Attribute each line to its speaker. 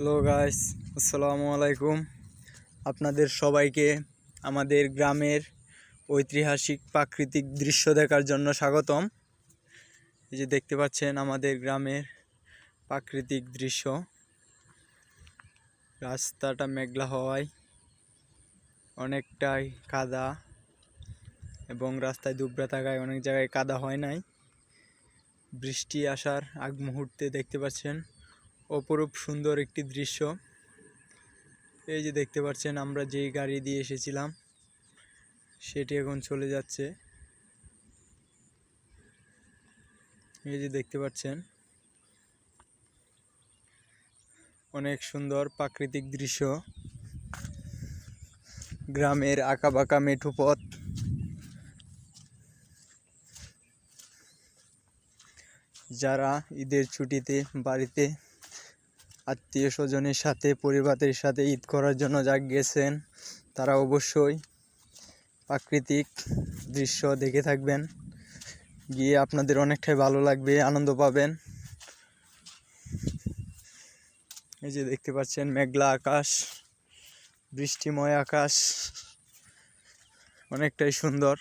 Speaker 1: Hello guys, আসসালামু আলাইকুম। আপনাদের সবাইকে আমাদের গ্রামের ঐতিহাসিক প্রাকৃতিক দৃশ্য দেখার জন্য স্বাগতম। এই যে দেখতে পাচ্ছেন আমাদের গ্রামের প্রাকৃতিক দৃশ্য। রাস্তাটা মেঘলা হওয়ায় অনেকটাই কাদা এবং রাস্তায় দুবরা থাকায় অনেক জায়গায় কাদা হয় নাই। বৃষ্টি আসার আগ মুহূর্তে দেখতে পাচ্ছেন অপরূপ সুন্দর একটি দৃশ্য। এই যে দেখতে পাচ্ছেন, আমরা যেই গাড়ি দিয়ে এসেছিলাম, সেটি এখন চলে যাচ্ছে। এই যে দেখতে পাচ্ছেন, অনেক সুন্দর প্রাকৃতিক দৃশ্য। গ্রামের আঁকাবাঁকা মেঠু পথ। যারা ঈদের ছুটিতে বাড়িতে আত্মীয় স্বজনের সাথে, পরিবারের সাথে ঈদ করার জন্য যা গেছেন, তারা অবশ্যই প্রাকৃতিক দৃশ্য দেখে থাকবেন। গিয়ে আপনাদের অনেকটাই ভালো লাগবে, আনন্দ পাবেন। এই যে দেখতে পাচ্ছেন, মেঘলা আকাশ, বৃষ্টিময় আকাশ, অনেকটাই সুন্দর।